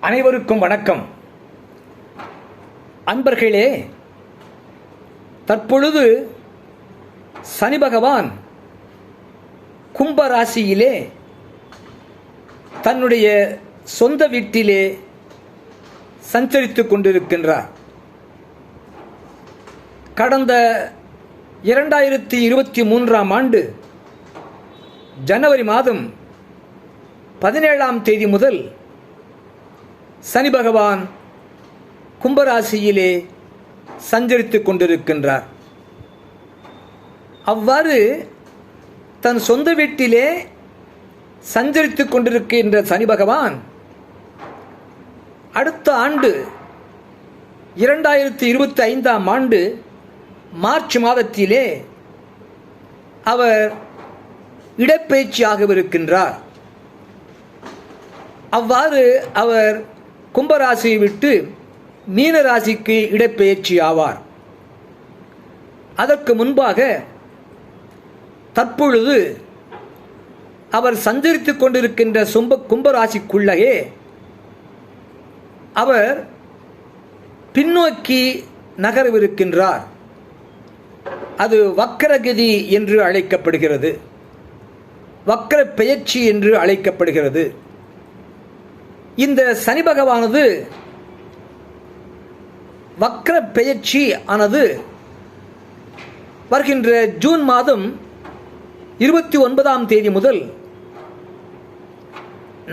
அனைவருக்கும் வணக்கம். அன்பர்களே தற்பொழுது சனி பகவான் கும்பராசியிலே தன்னுடைய சொந்த வீட்டிலே சஞ்சரித்துக் கொண்டிருக்கின்றார். கடந்த இரண்டாயிரத்தி இருபத்தி மூன்றாம் ஆண்டு ஜனவரி மாதம் பதினேழாம் தேதி முதல் சனி பகவான் கும்பராசியிலே சஞ்சரித்துக் கொண்டிருக்கின்றார். அவ்வாறு தன் சொந்த வீட்டிலே சஞ்சரித்துக் கொண்டிருக்கின்ற சனி பகவான் அடுத்த ஆண்டு இரண்டாயிரத்தி இருபத்தி ஐந்தாம் ஆண்டு மார்ச் மாதத்திலே அவர் இடப்பெயர்ச்சியாகவிருக்கின்றார். அவ்வாறு அவர் கும்பராசியை விட்டு மீன ராசிக்கு இடப்பெயர்ச்சி ஆவார். அதற்கு முன்பாக தற்பொழுது அவர் சஞ்சரித்துக் கொண்டிருக்கின்ற சும்ப கும்பராசிக்குள்ளேயே அவர் பின்னோக்கி நகரவிருக்கின்றார். அது வக்கரகதி என்று அழைக்கப்படுகிறது. வக்கர பெயர்ச்சி என்று அழைக்கப்படுகிறது. இந்த சனி பகவானது வக்கர பெயர்ச்சி ஆனது வருகின்ற ஜூன் மாதம் இருபத்தி ஒன்பதாம் தேதி முதல்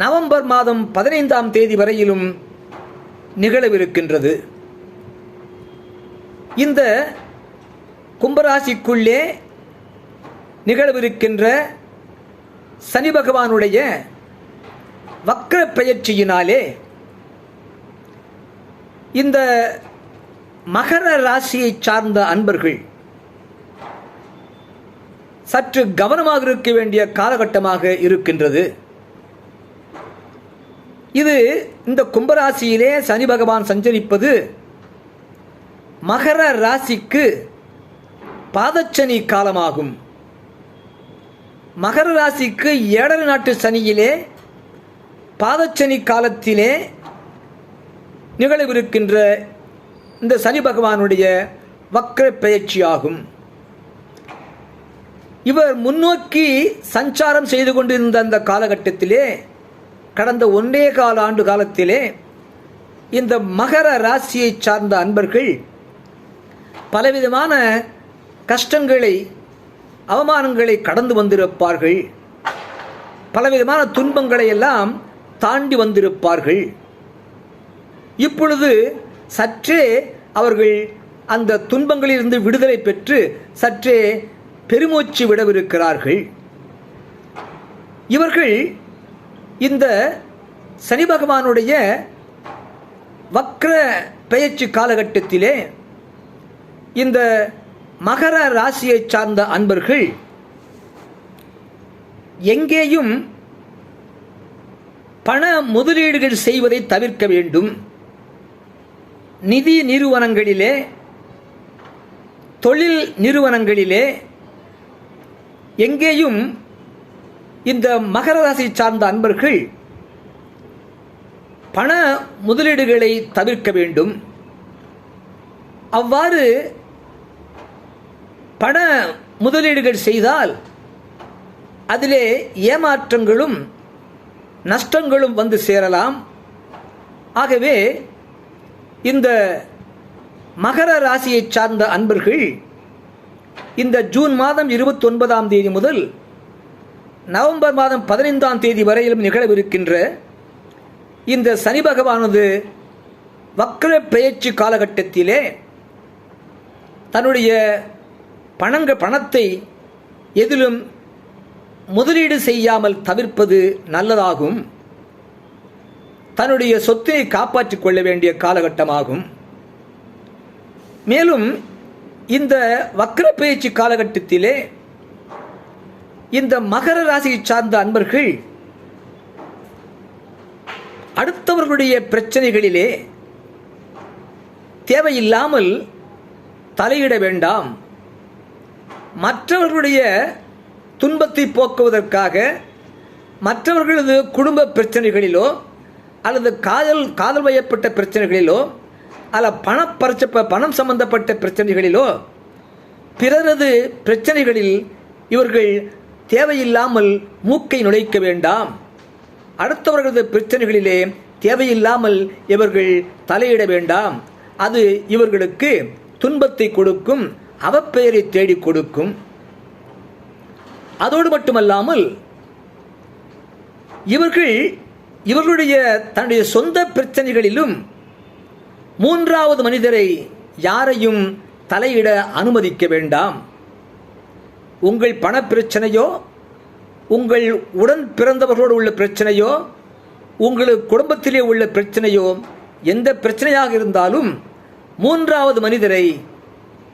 நவம்பர் மாதம் பதினைந்தாம் தேதி வரையிலும் நிகழவிருக்கின்றது. இந்த கும்பராசிக்குள்ளே நிகழவிருக்கின்ற சனி பகவானுடைய வக்கர பெயர்ச்சியினாலே இந்த மகர ராசியை சார்ந்த அன்பர்கள் சற்று கவனமாக இருக்க வேண்டிய காலகட்டமாக இருக்கின்றது. இது இந்த கும்பராசியிலே சனி பகவான் சஞ்சரிப்பது மகர ராசிக்கு பாதச்சனி காலமாகும். மகர ராசிக்கு ஏழரை நாட்டு சனியிலே பாதச்சனி காலத்திலே நிகழவிருக்கின்ற இந்த சனி பகவானுடைய வக்ர பெயர்ச்சியாகும். இவர் முன்னோக்கி சஞ்சாரம் செய்து கொண்டிருந்த அந்த காலகட்டத்திலே கடந்த ஒன்றே கால ஆண்டு காலத்திலே இந்த மகர ராசியை சார்ந்த அன்பர்கள் பலவிதமான கஷ்டங்களை அவமானங்களை கடந்து வந்திருப்பார்கள். பலவிதமான துன்பங்களை எல்லாம் தாண்டி வந்திருப்பார்கள். இப்பொழுது சற்றே அவர்கள் அந்த துன்பங்களிலிருந்து விடுதலை பெற்று சற்றே பெருமூச்சு விடவிருக்கிறார்கள். இவர்கள் இந்த சனி பகவானுடைய வக்ர பெயர்ச்சி காலகட்டத்திலே இந்த மகர ராசியை சார்ந்த அன்பர்கள் எங்கேயும் பண முதலீடுகள் செய்வதை தவிர்க்க வேண்டும். நிதி நிறுவனங்களிலே தொழில் நிறுவனங்களிலே எங்கேயும் இந்த மகர ராசி சார்ந்த அன்பர்கள் பண முதலீடுகளை தவிர்க்க வேண்டும். அவ்வாறு பண முதலீடுகள் செய்தால் அதிலே ஏமாற்றங்களும் நஷ்டங்களும் வந்து சேரலாம். ஆகவே இந்த மகர ராசியை சார்ந்த அன்பர்கள் இந்த ஜூன் மாதம் இருபத்தி ஒன்பதாம் தேதி முதல் நவம்பர் மாதம் பதினைந்தாம் தேதி வரையிலும் நிகழவிருக்கின்ற இந்த சனி பகவானது வக்ர பெயர்ச்சி காலகட்டத்திலே தன்னுடைய பணங்க பணத்தை எதிலும் முதலீடு செய்யாமல் தவிர்ப்பது நல்லதாகும். தன்னுடைய சொத்தை காப்பாற்றிக் கொள்ள வேண்டிய காலகட்டமாகும். மேலும் இந்த வக்கர பயிற்சி காலகட்டத்திலே இந்த மகர ராசியை சார்ந்த அன்பர்கள் அடுத்தவர்களுடைய பிரச்சனைகளிலே தேவையில்லாமல் தலையிட வேண்டாம். மற்றவர்களுடைய துன்பத்தை போக்குவதற்காக மற்றவர்களது குடும்ப பிரச்சனைகளிலோ அல்லது காதல் காதல் வயப்பட்ட பிரச்சனைகளிலோ அல்ல பணப்பரிச்ச பணம் சம்பந்தப்பட்ட பிரச்சனைகளிலோ பிறரது பிரச்சனைகளில் இவர்கள் தேவையில்லாமல் மூக்கை நுழைக்க வேண்டாம். அடுத்தவர்களது பிரச்சனைகளிலே தேவையில்லாமல் இவர்கள் தலையிட வேண்டாம். அது இவர்களுக்கு துன்பத்தை கொடுக்கும் அவப்பெயரை தேடிக் கொடுக்கும். அதோடு மட்டுமல்லாமல் இவர்கள் இவர்களுடைய தன்னுடைய சொந்த பிரச்சனைகளிலும் மூன்றாவது மனிதரை யாரையும் தலையிட அனுமதிக்க வேண்டாம். உங்கள் பணப்பிரச்சனையோ உங்கள் உடன் பிறந்தவர்களோடு உள்ள பிரச்சனையோ உங்கள் குடும்பத்திலே உள்ள பிரச்சனையோ எந்த பிரச்சனையாக இருந்தாலும் மூன்றாவது மனிதரை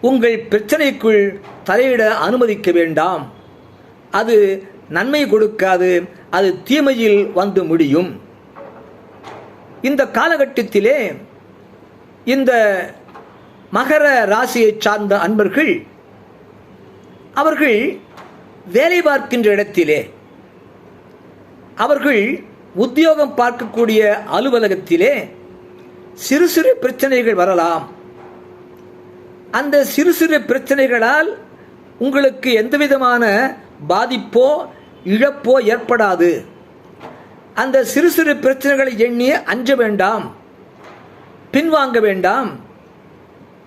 உங்கள் பிரச்சனைக்குள் தலையிட அனுமதிக்க வேண்டாம். அது நன்மை கொடுக்காது அது தீமையில் வந்து முடியும். இந்த காலகட்டத்திலே இந்த மகர ராசியை சார்ந்த அன்பர்கள் அவர்கள் வேலை பார்க்கின்ற இடத்திலே அவர்கள் உத்தியோகம் பார்க்கக்கூடிய அலுவலகத்திலே சிறு சிறு பிரச்சனைகள் வரலாம். அந்த சிறு சிறு பிரச்சனைகளால் உங்களுக்கு எந்த விதமான பாதிப்போ இழப்போ ஏற்படாது. அந்த சிறு சிறு பிரச்சனைகளை எண்ணி அஞ்ச வேண்டாம். பின்வாங்க வேண்டாம்.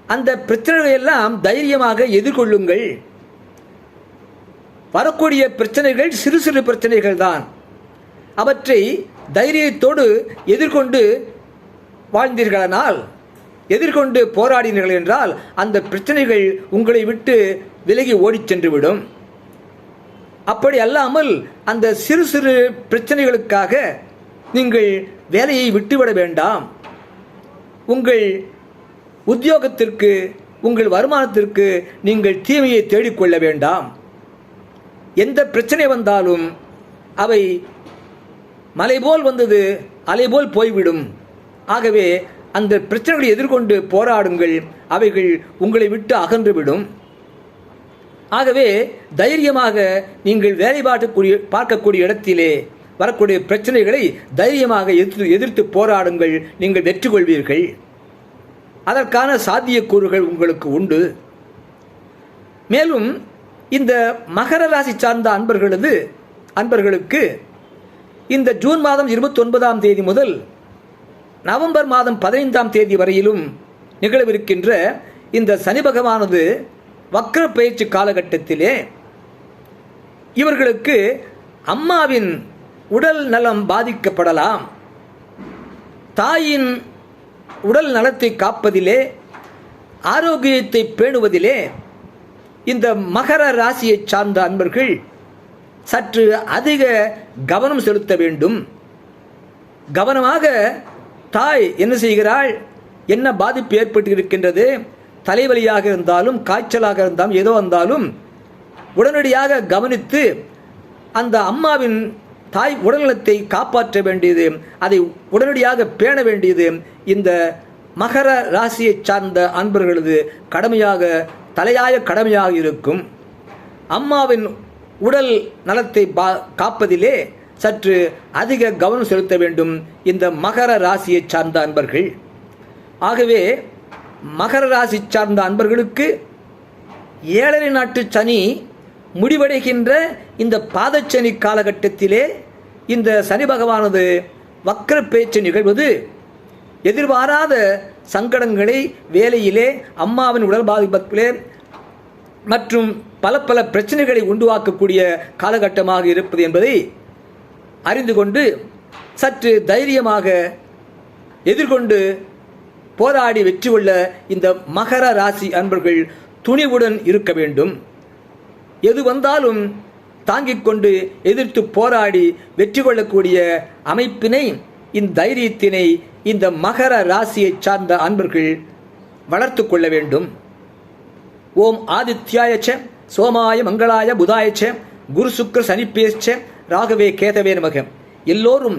அந்த பிரச்சனைகளை எல்லாம் தைரியமாக எதிர்கொள்ளுங்கள். வரக்கூடிய பிரச்சனைகள் சிறு சிறு பிரச்சனைகள் தான். அவற்றை தைரியத்தோடு எதிர்கொண்டு வாழ்ந்தீர்களானால் எதிர்கொண்டு போராடினீர்கள் என்றால் அந்த பிரச்சனைகள் உங்களை விட்டு விலகி ஓடிச் சென்றுவிடும். அப்படி அல்லாமல் அந்த சிறு சிறு பிரச்சனைகளுக்காக நீங்கள் வேலையை விட்டுவிட வேண்டாம். உங்கள் உத்தியோகத்திற்கு உங்கள் வருமானத்திற்கு நீங்கள் தீமையை தேடிக்கொள்ள வேண்டாம். எந்த பிரச்சனை வந்தாலும் அவை மலை போல் வந்தது அலை போல் போய்விடும். ஆகவே அந்த பிரச்சனைகளை எதிர்கொண்டு போராடுங்கள். அவைகள் உங்களை விட்டு அகன்றுவிடும் ஆகவே தைரியமாக நீங்கள் வேலை பார்க்கக்கூடிய பார்க்கக்கூடிய இடத்திலே வரக்கூடிய பிரச்சனைகளை தைரியமாக எதிர்த்து எதிர்த்து போராடுங்கள். நீங்கள் வெற்றி கொள்வீர்கள் அதற்கான சாத்தியக்கூறுகள் உங்களுக்கு உண்டு. மேலும் இந்த மகர ராசி சார்ந்த அன்பர்களது அன்பர்களுக்கு இந்த ஜூன் மாதம் இருபத்தொன்பதாம் தேதி முதல் நவம்பர் மாதம் பதினைந்தாம் தேதி வரையிலும் நிகழவிருக்கின்ற இந்த சனி பகவானது வக்ர பயிற்சி காலகட்டத்திலே இவர்களுக்கு அம்மாவின் உடல் நலம் பாதிக்கப்படலாம். தாயின் உடல் நலத்தை காப்பதிலே ஆரோக்கியத்தை பேணுவதிலே இந்த மகர ராசியை சார்ந்த அன்பர்கள் சற்று அதிக கவனம் செலுத்த வேண்டும். கவனமாக தாய் என்ன செய்கிறாள்? என்ன பாதிப்பு ஏற்பட்டு இருக்கின்றது தலைவலியாக இருந்தாலும் காய்ச்சலாக இருந்தாலும் ஏதோ வந்தாலும் உடனடியாக கவனித்து அந்த அம்மாவின் தாய் உடல்நலத்தை காப்பாற்ற வேண்டியது அதை உடனடியாக பேண வேண்டியது இந்த மகர ராசியை சார்ந்த அன்பர்களது கடமையாக தலையாய கடமையாக இருக்கும். அம்மாவின் உடல் நலத்தை பா காப்பதிலே சற்று அதிக கவனம் செலுத்த வேண்டும் இந்த மகர ராசியை சார்ந்த அன்பர்கள். ஆகவே மகர ராசி சார்ந்த அன்பர்களுக்கு ஏழரை நாட்டு சனி முடிவடைகின்ற இந்த பாதச்சனி காலகட்டத்திலே இந்த சனி பகவானது வக்கர பேச்சு நிகழ்வது. எதிர்பாராத சங்கடங்களை வேலையிலே அம்மாவின் உடல் பாதிப்பிலே மற்றும் பல பல பிரச்சனைகளை உண்டுவாக்கக்கூடிய காலகட்டமாக இருப்பது என்பதை அறிந்து கொண்டு சற்று தைரியமாக எதிர்கொண்டு போராடி வெற்றி கொள்ள இந்த மகர ராசி அன்பர்கள் துணிவுடன் இருக்க வேண்டும். எது வந்தாலும் தாங்கிக் கொண்டு எதிர்த்து போராடி வெற்றி கொள்ளக்கூடிய அமைப்பினை இந்த தைரியத்தினை இந்த மகர ராசியை சார்ந்த அன்பர்கள் வளர்த்து கொள்ள வேண்டும். ஓம் ஆதித்யாயச்ச சோமாய மங்களாய புதாயச்ச குரு சுக்கர சனிப்பேச்ச ராகவே கேதவே நமக. எல்லோரும்